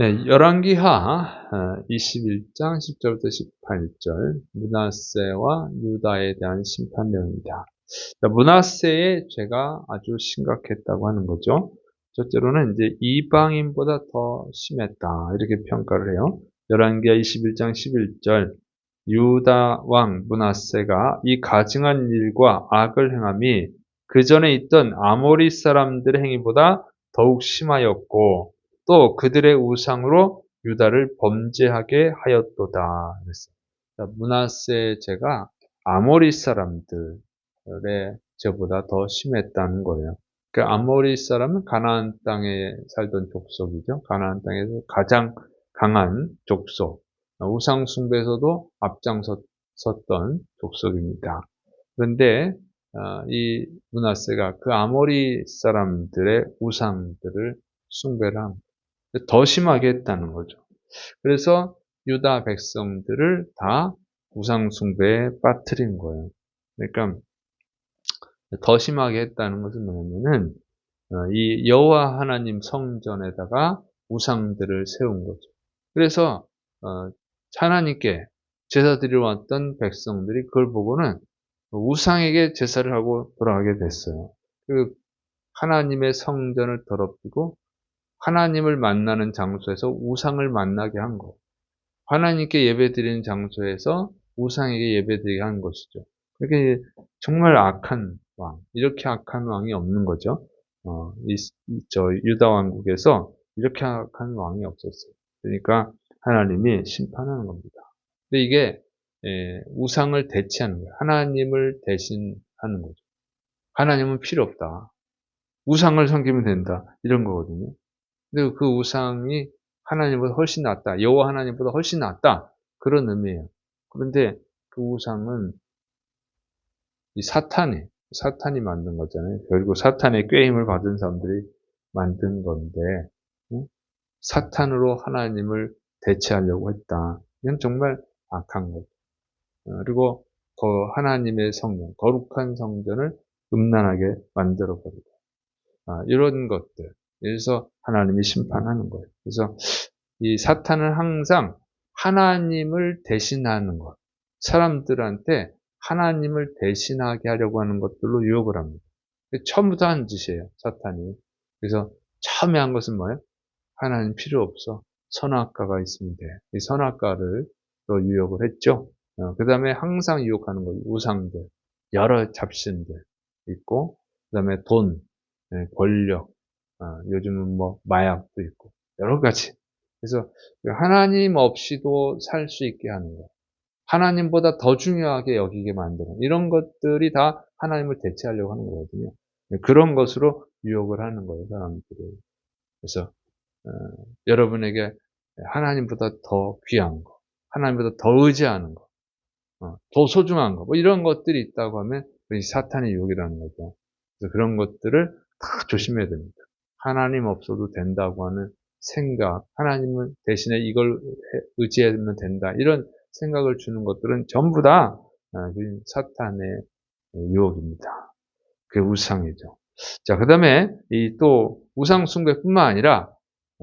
네, 열왕기하 21장 10절부터 18절 문하세와 유다에 대한 심판 내용입니다. 문하세의 죄가 아주 심각했다고 하는 거죠. 첫째로는 이제 이방인보다 더 심했다 이렇게 평가를 해요. 열왕기하 21장 11절 유다 왕 문하세가 이 가증한 일과 악을 행함이 그 전에 있던 아모리 사람들의 행위보다 더욱 심하였고 또 그들의 우상으로 유다를 범죄하게 하였도다. 그랬어요. 문하세 죄가 아모리 사람들의 죄보다 더 심했다는 거예요. 그 아모리 사람은 가나안 땅에 살던 족속이죠. 가나안 땅에서 가장 강한 족속. 우상 숭배에서도 앞장섰던 족속입니다. 그런데 어, 이 문하세가 그 아모리 사람들의 우상들을 숭배를 합니다. 더 심하게 했다는 거죠. 그래서 유다 백성들을 다 우상숭배에 빠뜨린 거예요. 그러니까 더 심하게 했다는 것은 뭐냐면은 어, 이 여호와 하나님 성전에다가 우상들을 세운 거죠. 그래서 어, 하나님께 제사 드리러 왔던 백성들이 그걸 보고는 우상에게 제사를 하고 돌아가게 됐어요. 그 하나님의 성전을 더럽히고 하나님을 만나는 장소에서 우상을 만나게 한 것. 하나님께 예배드리는 장소에서 우상에게 예배드리게 한 것이죠. 그게 정말 악한 왕, 이렇게 악한 왕이 없는 거죠. 어, 이, 저 유다 왕국에서 이렇게 악한 왕이 없었어요. 그러니까 하나님이 심판하는 겁니다. 근데 이게 예, 우상을 대체하는 거예요. 하나님을 대신하는 거죠. 하나님은 필요 없다. 우상을 섬기면 된다. 이런 거거든요. 근데 그 우상이 하나님보다 훨씬 낫다. 여호와 하나님보다 훨씬 낫다. 그런 의미예요. 그런데 그 우상은 이 사탄이 사탄이 만든 거잖아요. 결국 사탄의 꾀임을 받은 사람들이 만든 건데 사탄으로 하나님을 대체하려고 했다. 이건 정말 악한 거죠. 어, 그리고 그 하나님의 성전, 거룩한 성전을 음란하게 만들어 버리고 아, 이런 것들. 그래서 하나님이 심판하는 거예요. 그래서 이 사탄은 항상 하나님을 대신하는 것, 사람들한테 하나님을 대신하게 하려고 하는 것들로 유혹을 합니다. 처음부터 한 짓이에요, 사탄이. 그래서 처음에 한 것은 뭐예요? 하나님 필요 없어. 선악과가 있으면 돼. 이 선악과를 또 유혹을 했죠. 어, 그 다음에 항상 유혹하는 거 우상들, 여러 잡신들 있고, 그 다음에 돈, 네, 권력, 어, 요즘은 뭐 마약도 있고 여러 가지. 그래서 하나님 없이도 살 수 있게 하는 것. 하나님보다 더 중요하게 여기게 만드는 이런 것들이 다 하나님을 대체하려고 하는 거거든요. 그런 것으로 유혹을 하는 거예요, 사람들이. 그래서 어, 여러분에게 하나님보다 더 귀한 거, 하나님보다 더 의지하는 거, 어, 더 소중한 거, 뭐 이런 것들이 있다고 하면 사탄의 유혹이라는 거죠. 그래서 그런 것들을 다 조심해야 됩니다. 하나님 없어도 된다고 하는 생각, 하나님을 대신에 이걸 의지하면 된다. 이런 생각을 주는 것들은 전부 다 아, 그 사탄의 유혹입니다. 그 우상이죠. 자, 그 다음에 이 또 우상 숭배뿐만 아니라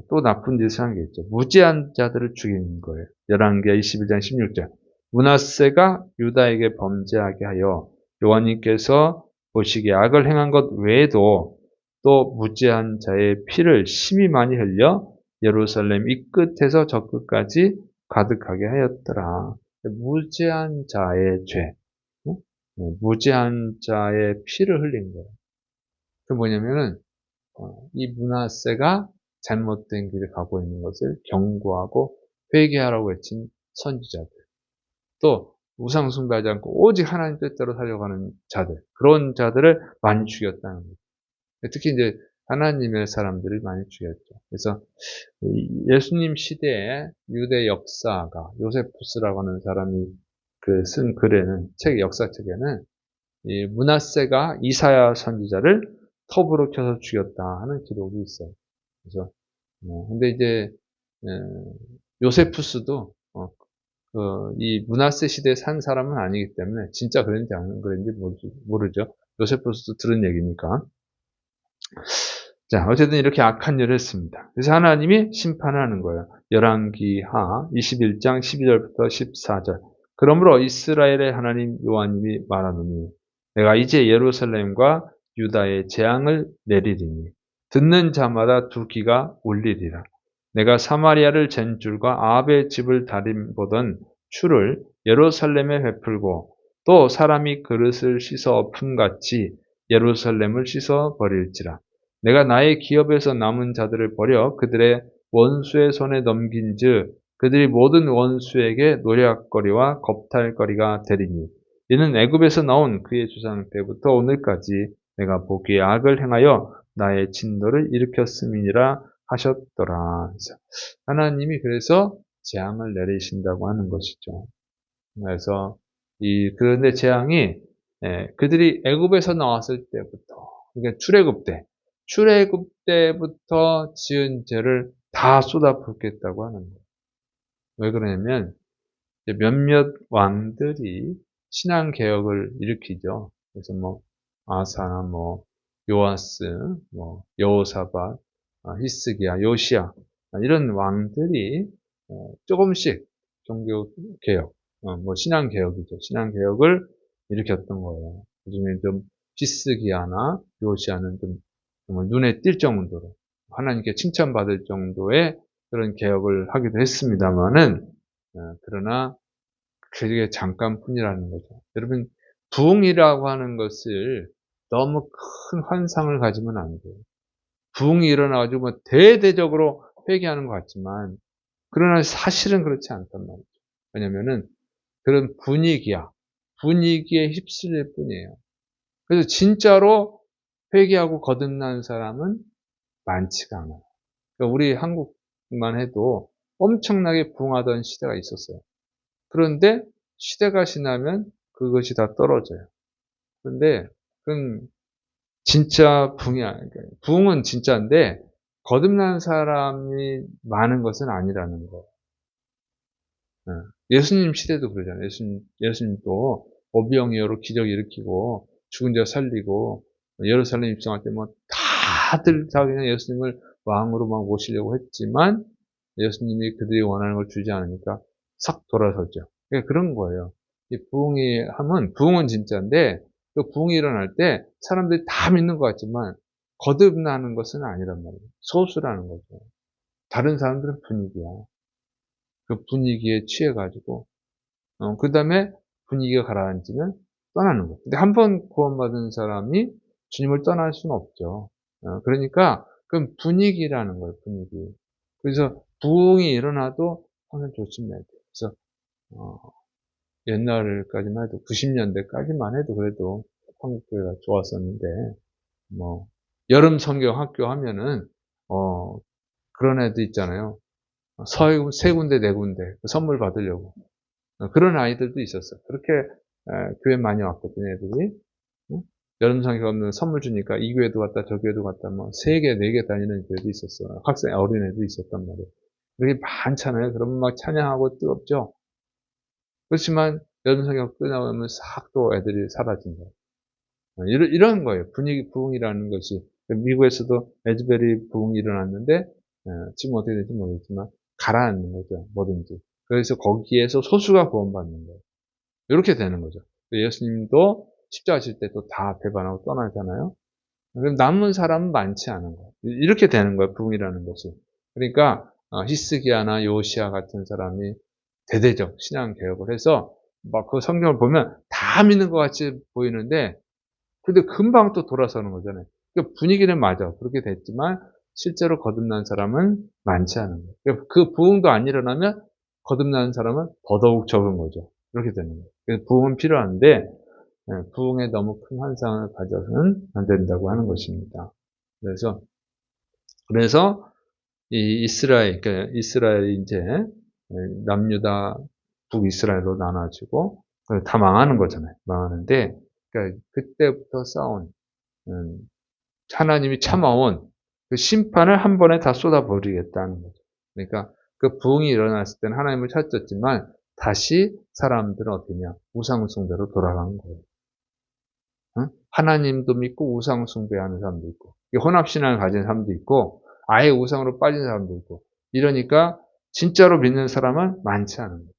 또 나쁜 짓을 한 게 있죠. 무지한 자들을 죽이는 거예요. 11개 21장 16절. 문하세가 유다에게 범죄하게 하여 요한님께서 보시기에 악을 행한 것 외에도 또 무지한 자의 피를 심히 많이 흘려 예루살렘 이 끝에서 저 끝까지 가득하게 하였더라. 무지한 자의 죄, 네, 무지한 자의 피를 흘린 거예요. 그 뭐냐면은 어, 이 문하세가 잘못된 길을 가고 있는 것을 경고하고 회개하라고 외친 선지자들, 또 우상 숭배하지 않고 오직 하나님 뜻대로 살려가는 자들, 그런 자들을 많이 죽였다는 거죠. 특히 이제 하나님의 사람들을 많이 죽였죠. 그래서 예수님 시대에 유대 역사가 요세푸스라고 하는 사람이 그 쓴 글에는 책 역사책에는 이 문하세가 이사야 선지자를 톱으로 켜서 죽였다 하는 기록이 있어요. 그래서 어, 근데 이제 요세푸스도 어, 그 이 문하세 시대에 산 사람은 아니기 때문에 진짜 그런지 안 그런지 모르죠. 요세푸스도 들은 얘기니까. 자, 어쨌든 이렇게 악한 일을 했습니다. 그래서 하나님이 심판을 하는 거예요. 열왕기하 21장 12절부터 14절. 그러므로 이스라엘의 하나님 여호와님이 말하노니 내가 이제 예루살렘과 유다의 재앙을 내리리니 듣는 자마다 두 귀가 울리리라. 내가 사마리아를 잰 줄과 아합의 집을 다림 보던 추를 예루살렘에 베풀고 또 사람이 그릇을 씻어 엎음 같이 예루살렘을 씻어 버릴지라. 내가 나의 기업에서 남은 자들을 버려 그들의 원수의 손에 넘긴 즉 그들이 모든 원수에게 노략거리와 겁탈거리가 되리니 이는 애굽에서 나온 그의 주상 때부터 오늘까지 내가 보기에 악을 행하여 나의 진노를 일으켰음이니라 하셨더라. 하나님이 그래서 재앙을 내리신다고 하는 것이죠. 그래서 이 그런데 재앙이 예, 그들이 애굽에서 나왔을 때부터 그러니까 출애굽 때 출애굽 때부터 지은 죄를 다 쏟아붓겠다고 하는 거예요. 왜 그러냐면 몇몇 왕들이 신앙 개혁을 일으키죠. 그래서 뭐 아사나 뭐 요아스, 뭐 여호사밧, 아, 히스기야, 요시야 이런 왕들이 어, 조금씩 종교 개혁, 어, 뭐 신앙 개혁이죠. 신앙 개혁을 일으켰던 거예요. 그중에 좀 히스기야나 요시야는 좀 눈에 띌 정도로 하나님께 칭찬받을 정도의 그런 개혁을 하기도 했습니다만은 어, 그러나 그게 잠깐뿐이라는 거죠. 여러분 부흥이라고 하는 것을 너무 큰 환상을 가지면 안 돼요. 부흥이 일어나가지고 뭐 대대적으로 회개하는 것 같지만 그러나 사실은 그렇지 않단 말이죠. 왜냐면은 그런 분위기야. 분위기에 휩쓸릴 뿐이에요. 그래서 진짜로 회개하고 거듭난 사람은 많지가 않아요. 그러니까 우리 한국만 해도 엄청나게 부흥하던 시대가 있었어요. 그런데 시대가 지나면 그것이 다 떨어져요. 그런데 그건 진짜 부흥이야. 그러니까 부흥은 진짜인데 거듭난 사람이 많은 것은 아니라는 거. 어. 예수님 시대도 그러잖아요. 예수님, 예수님도 오병이어로 기적 일으키고 죽은 자 살리고 예루살렘 입성할 때뭐 다들 다 그냥 예수님을 왕으로 막 모시려고 했지만 예수님이 그들이 원하는 걸 주지 않으니까 싹 돌아섰죠. 그러니까 그런 거예요. 이 부흥이 하면 부흥은 진짜인데 그 부흥이 일어날 때 사람들이 다 믿는 것 같지만 거듭나는 것은 아니란 말이에요. 소수라는 거죠. 다른 사람들은 분위기야. 그 분위기에 취해가지고 어, 그 다음에 분위기가 가라앉으면 떠나는 거예요. 근데 한 번 구원받은 사람이 주님을 떠날 수는 없죠. 어, 그러니까 그건 분위기라는 거예요. 분위기. 그래서 부흥이 일어나도 항상 조심해야 돼요. 그래서 어, 옛날까지만 해도 90년대까지만 해도 그래도 한국교회가 좋았었는데 뭐 여름 성경 학교 하면은 어 그런 애도 있잖아요. 서, 세 군데 네 군데 그 선물 받으려고 어, 그런 아이들도 있었어요. 그렇게 에, 교회 많이 왔거든요, 애들이. 응? 여름 성경 없는 선물 주니까 이 교회도 갔다 저 교회도 갔다 뭐 세 개, 네 개 다니는 교회도 있었어요. 학생 어린애도 있었단 말이에요. 그게 많잖아요. 그러면 막 찬양하고 뜨겁죠. 그렇지만 여름 성경 끝나면 싹 또 애들이 사라진다. 어, 이런, 이런 거예요. 분위기 부흥이라는 것이. 미국에서도 에즈베리 부흥이 일어났는데, 어, 지금 어떻게 될지 모르겠지만, 가라앉는 거죠. 뭐든지. 그래서 거기에서 소수가 구원받는 거예요. 이렇게 되는 거죠. 예수님도 십자가 질 때 또 다 배반하고 떠나잖아요. 그럼 남은 사람은 많지 않은 거예요. 이렇게 되는 거예요. 부흥이라는 것이. 그러니까 어, 히스기야나 요시아 같은 사람이 대대적 신앙 개혁을 해서 막 그 성경을 보면 다 믿는 것 같이 보이는데 근데 금방 또 돌아서는 거잖아요. 그러니까 분위기는 맞아. 그렇게 됐지만 실제로 거듭난 사람은 많지 않은 거예요. 그러니까 그 부흥도 안 일어나면 거듭나는 사람은 더더욱 적은 거죠. 이렇게 되는 거예요. 그래서 부흥은 필요한데 예, 부흥에 너무 큰 환상을 가져서는 안 된다고 하는 것입니다. 그래서 그래서 이 이스라엘, 그러니까 이스라엘이 이제 예, 남유다 북이스라엘로 나눠지고 다 망하는 거잖아요. 망하는데 그러니까 그때부터 싸운 음, 하나님이 참아온 그 심판을 한 번에 다 쏟아버리겠다는 거죠. 그러니까 그 부흥이 일어났을 때는 하나님을 찾았지만 다시 사람들은 어떠냐 우상숭배로 돌아간 거예요. 어? 하나님도 믿고 우상 숭배하는 사람도 있고 혼합신앙을 가진 사람도 있고 아예 우상으로 빠진 사람도 있고 이러니까 진짜로 믿는 사람은 많지 않은 거예요.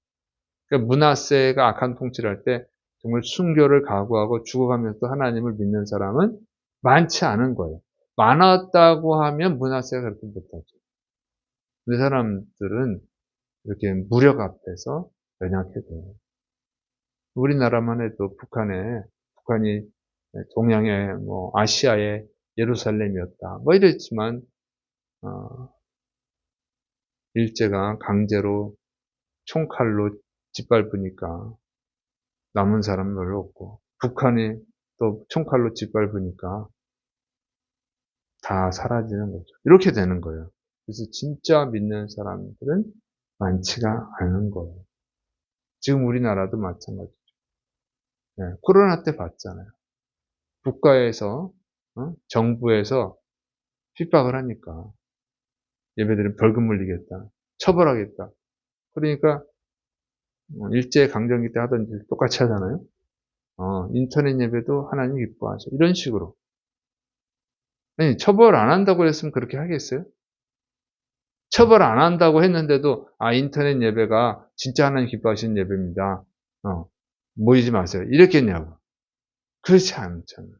그러니까 문하세가 악한 통치를 할 때 정말 순교를 각오하고 죽어가면서 하나님을 믿는 사람은 많지 않은 거예요. 많았다고 하면 문하세가 그렇게 못하죠. 그 사람들은 이렇게 무력 앞에서 연약해 돼요. 우리나라만 해도 북한에, 북한이 동양의, 뭐, 아시아의 예루살렘이었다. 뭐 이랬지만, 어, 일제가 강제로 총칼로 짓밟으니까 남은 사람 별로 없고, 북한이 또 총칼로 짓밟으니까 다 사라지는 거죠. 이렇게 되는 거예요. 그래서 진짜 믿는 사람들은 많지가 않은 거예요. 지금 우리나라도 마찬가지죠. 네, 코로나 때 봤잖아요. 국가에서, 어? 정부에서 핍박을 하니까 예배들은 벌금 물리겠다. 처벌하겠다. 그러니까 어, 일제 강점기 때 하던 일 똑같이 하잖아요. 어, 인터넷 예배도 하나님 기뻐하죠. 이런 식으로. 아니, 처벌 안 한다고 했으면 그렇게 하겠어요? 처벌 안 한다고 했는데도, 아, 인터넷 예배가 진짜 하나님 기뻐하시는 예배입니다. 어, 모이지 마세요. 이랬겠냐고. 그렇지 않잖아요.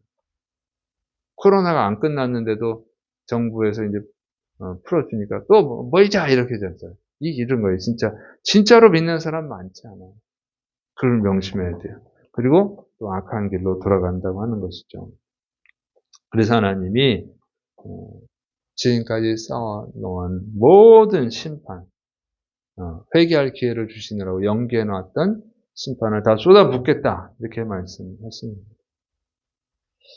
코로나가 안 끝났는데도 정부에서 이제 어, 풀어주니까 또 모이자 이렇게 됐어요. 이 이런 거예요. 진짜 진짜로 믿는 사람 많지 않아요. 그걸 명심해야 돼요. 그리고 또 악한 길로 돌아간다고 하는 것이죠. 그래서 하나님이 어, 지금까지 쌓아놓은 모든 심판, 어, 회개할 기회를 주시느라고 연기해놨던 심판을 다 쏟아붓겠다 이렇게 말씀하십니다.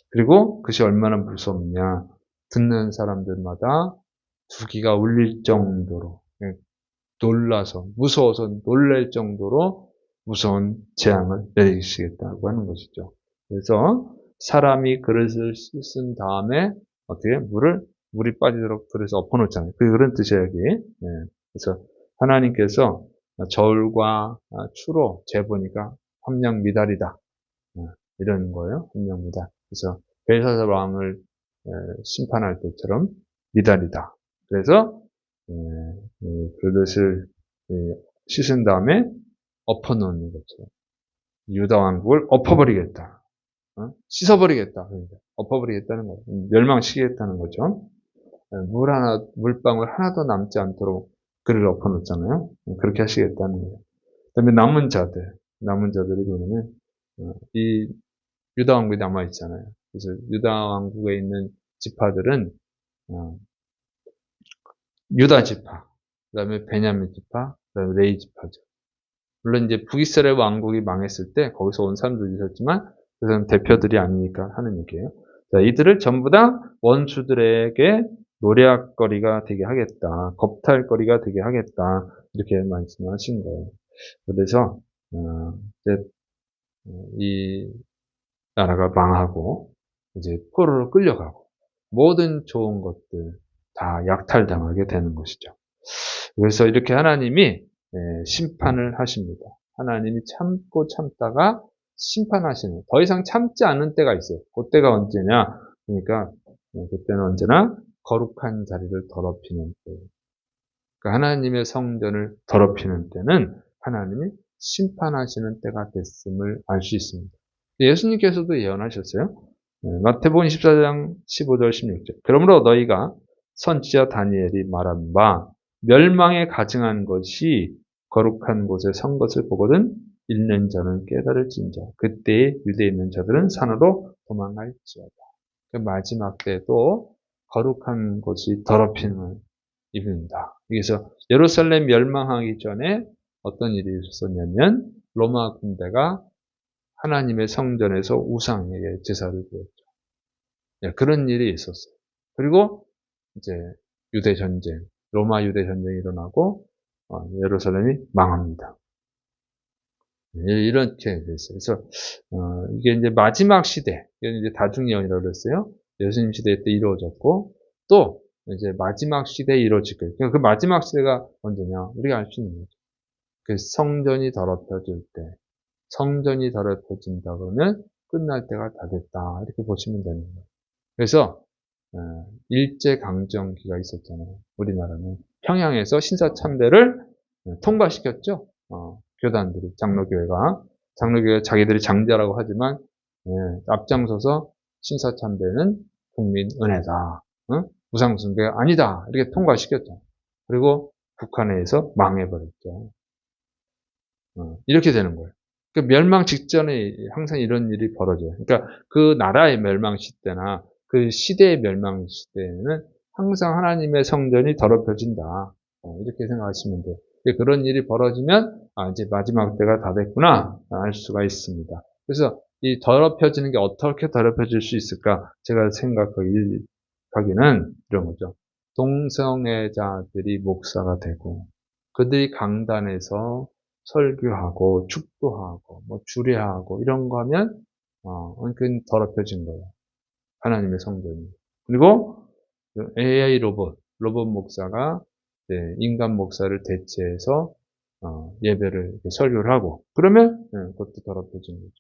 그리고 그것이 얼마나 무섭냐 듣는 사람들마다 두기가 울릴 정도로 예, 놀라서 무서워서 놀랄 정도로 무서운 재앙을 내리시겠다고 하는 것이죠. 그래서 사람이 그릇을 씻은 다음에 어떻게 물을 물이 빠지도록 그래서 엎어놓잖아요. 그 그런 뜻이에요 여기. 네. 그래서 하나님께서 저울과 추로 재보니까 함량 미달이다. 네. 이런 거예요. 함량 미달. 그래서 벨사살 왕을 심판할 때처럼 미달이다. 그래서 그것을 씻은 다음에 엎어놓는 거죠. 유다 왕국을 엎어버리겠다. 어? 씻어버리겠다. 그러니까 엎어버리겠다는 거죠. 멸망시키겠다는 거죠. 물 하나, 물방울 하나도 남지 않도록 그를 엎어놓잖아요. 그렇게 하시겠다는 거예요. 그 다음에 남은 자들, 남은 자들이 그러면, 어, 이 유다 왕국이 남아있잖아요. 그래서 유다 왕국에 있는 지파들은, 어, 유다 지파, 그 다음에 베냐민 지파, 그 다음에 레이 지파죠. 물론 이제 북이스라엘 왕국이 망했을 때 거기서 온 사람들이 있었지만 그것은 대표들이 아니니까 하는 얘기예요. 자, 이들을 전부 다 원수들에게 노래거리가 되게 하겠다. 겁탈거리가 되게 하겠다. 이렇게 말씀하신 거예요. 그래서 어, 이제 이 나라가 망하고 이제 포로로 끌려가고 모든 좋은 것들 다 약탈당하게 되는 것이죠. 그래서 이렇게 하나님이 예, 심판을 하십니다. 하나님이 참고 참다가 심판하시는 더 이상 참지 않는 때가 있어요. 그때가 언제냐? 그러니까 예, 그때는 언제나 거룩한 자리를 더럽히는 때. 그러니까 하나님의 성전을 더럽히는 때는 하나님이 심판하시는 때가 됐음을 알 수 있습니다. 예수님께서도 예언하셨어요. 네, 마태복음 24장 15절 16절. 그러므로 너희가 선지자 다니엘이 말한 바 멸망에 가증한 것이 거룩한 곳에 선 것을 보거든 읽는 자는 깨달을진자 그때에 유대에 있는 자들은 산으로 도망갈지어다. 그 마지막 때도 거룩한 곳이 더럽힘을 입는다. 그래서 예루살렘 멸망하기 전에 어떤 일이 있었냐면 로마 군대가 하나님의 성전에서 우상에게 제사를 드렸죠. 네, 그런 일이 있었어요. 그리고 이제 유대 전쟁, 로마 유대 전쟁이 일어나고 어, 예루살렘이 망합니다. 네, 이렇게 됐어요. 그래서 어, 이게 이제 마지막 시대, 이제 다중예언이라고 그랬어요. 예수님 시대 때 이루어졌고 또 이제 마지막 시대에 이루어질 거예요. 그러니까 그 마지막 시대가 언제냐? 우리가 알 수 있는 거죠. 그 성전이 더럽혀질 때, 성전이 더럽혀진다 그러면 끝날 때가 다 됐다. 이렇게 보시면 되는 거예요. 그래서 어, 일제 강점기가 있었잖아요. 우리나라는 평양에서 신사 참배를 어, 통과시켰죠. 어, 교단들이 장로교회가 장로교회 자기들이 장자라고 하지만 예, 앞장서서 신사참배는 국민 은혜다. 어? 무상숭배가 아니다. 이렇게 통과시켰죠. 그리고 북한에서 망해버렸죠. 어, 이렇게 되는 거예요. 그 멸망 직전에 항상 이런 일이 벌어져요. 그러니까 그 나라의 멸망 시대나 그 시대의 멸망 시대에는 항상 하나님의 성전이 더럽혀진다. 어, 이렇게 생각하시면 돼요. 그런 일이 벌어지면 아, 이제 마지막 때가 다 됐구나 알 수가 있습니다. 그래서 이 더럽혀지는 게 어떻게 더럽혀질 수 있을까? 제가 생각하기는 이런 거죠. 동성애자들이 목사가 되고 그들이 강단에서 설교하고 축도하고 뭐 주례하고 이런 거 하면 어, 그건 더럽혀진 거예요. 하나님의 성전이. 그리고 AI 로봇, 로봇 목사가 인간 목사를 대체해서 어, 예배를 설교를 하고 그러면 네, 그것도 더럽혀진 거죠.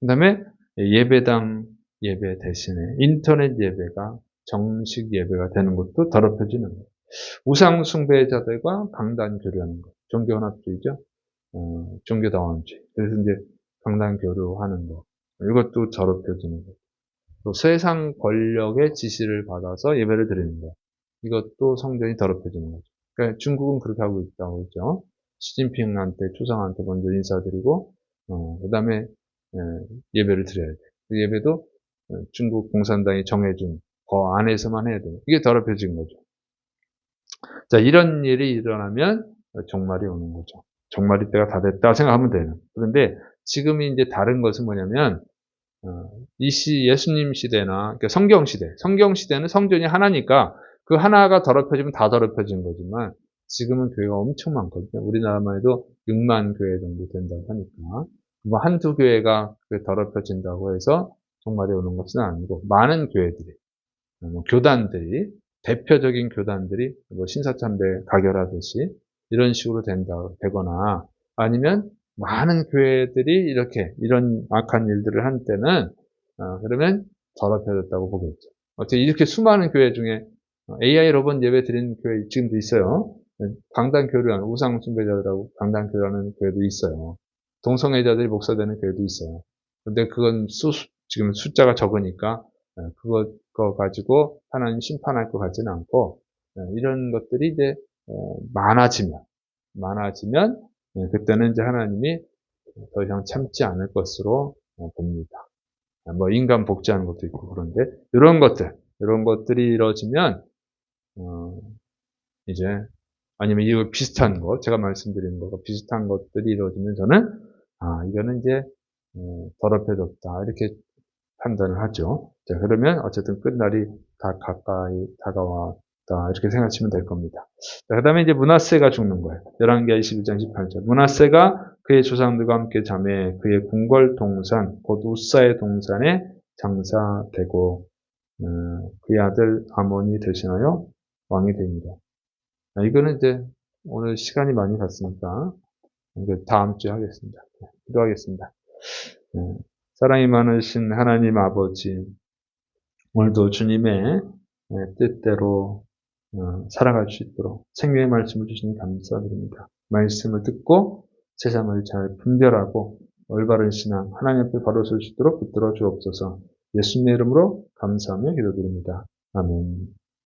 그 다음에 예배당 예배 대신에 인터넷 예배가 정식 예배가 되는 것도 더럽혀지는 거예요. 우상 숭배자들과 강단 교류하는 것, 종교연합주의죠. 어, 종교 다원주의. 그래서 이제 강단 교류하는 것, 이것도 더럽혀지는 것. 또 세상 권력의 지시를 받아서 예배를 드리는 것. 이것도 성전이 더럽혀지는 거죠. 그러니까 중국은 그렇게 하고 있다고 했죠. 시진핑한테, 초상한테 먼저 인사드리고, 어, 그 다음에 예, 배를 드려야 돼. 그 예배도 어, 중국 공산당이 정해준 그 안에서만 해야 돼요. 이게 더럽혀진 거죠. 자, 이런 일이 일어나면 종말이 오는 거죠. 종말이 때가 다 됐다 생각하면 돼요. 그런데 지금이 이제 다른 것은 뭐냐면, 어, 이 시, 예수님 시대나, 그러니까 성경 시대, 성경 시대는 성전이 하나니까 그 하나가 더럽혀지면 다 더럽혀진 거지만 지금은 교회가 엄청 많거든요. 우리나라만 해도 6만 교회 정도 된다고 하니까. 뭐 한두 교회가 더럽혀진다고 해서 종말이 오는 것은 아니고 많은 교회들이, 뭐 교단들이, 대표적인 교단들이 뭐 신사참배 가결하듯이 이런 식으로 된다, 되거나 아니면 많은 교회들이 이렇게 이런 악한 일들을 한 때는 어, 그러면 더럽혀졌다고 보겠죠. 어떻게 이렇게 수많은 교회 중에 AI 로봇 예배 드리는 교회 지금도 있어요. 강단 교류하는 우상 숭배자들하고 강단 교류하는 교회도 있어요. 동성애자들이 목사되는 교회도 있어요. 근데 그건 수, 지금 숫자가 적으니까 그거, 그거 가지고 하나님 심판할 것 같지는 않고 이런 것들이 이제 많아지면 많아지면 그때는 이제 하나님이 더 이상 참지 않을 것으로 어, 봅니다. 뭐 인간 복제하는 것도 있고 그런데 이런 것들 이런 것들이 이루어지면 어, 이제 아니면 이거 비슷한 것 제가 말씀드리는 거가 비슷한 것들이 이루어지면 저는 아 이거는 이제 어, 더럽혀졌다 이렇게 판단을 하죠. 자 그러면 어쨌든 끝날이 다 가까이 다가왔다 이렇게 생각하시면 될 겁니다. 자, 그 다음에 이제 문하세가 죽는 거예요. 11개 21장 18절 문하세가 그의 조상들과 함께 잠에 그의 궁궐 동산 곧 우사의 동산에 장사되고 어, 그의 아들 아몬이 대신하여 왕이 됩니다. 이거는 이제 오늘 시간이 많이 갔으니까 다음 주에 하겠습니다. 네, 기도하겠습니다. 네, 사랑이 많으신 하나님 아버지, 오늘도 주님의 네, 뜻대로 어, 살아갈 수 있도록 생명의 말씀을 주시니 감사드립니다. 말씀을 듣고 세상을 잘 분별하고 올바른 신앙, 하나님 앞에 바로 설 수 있도록 붙들어 주옵소서 예수님의 이름으로 감사하며 기도드립니다. 아멘.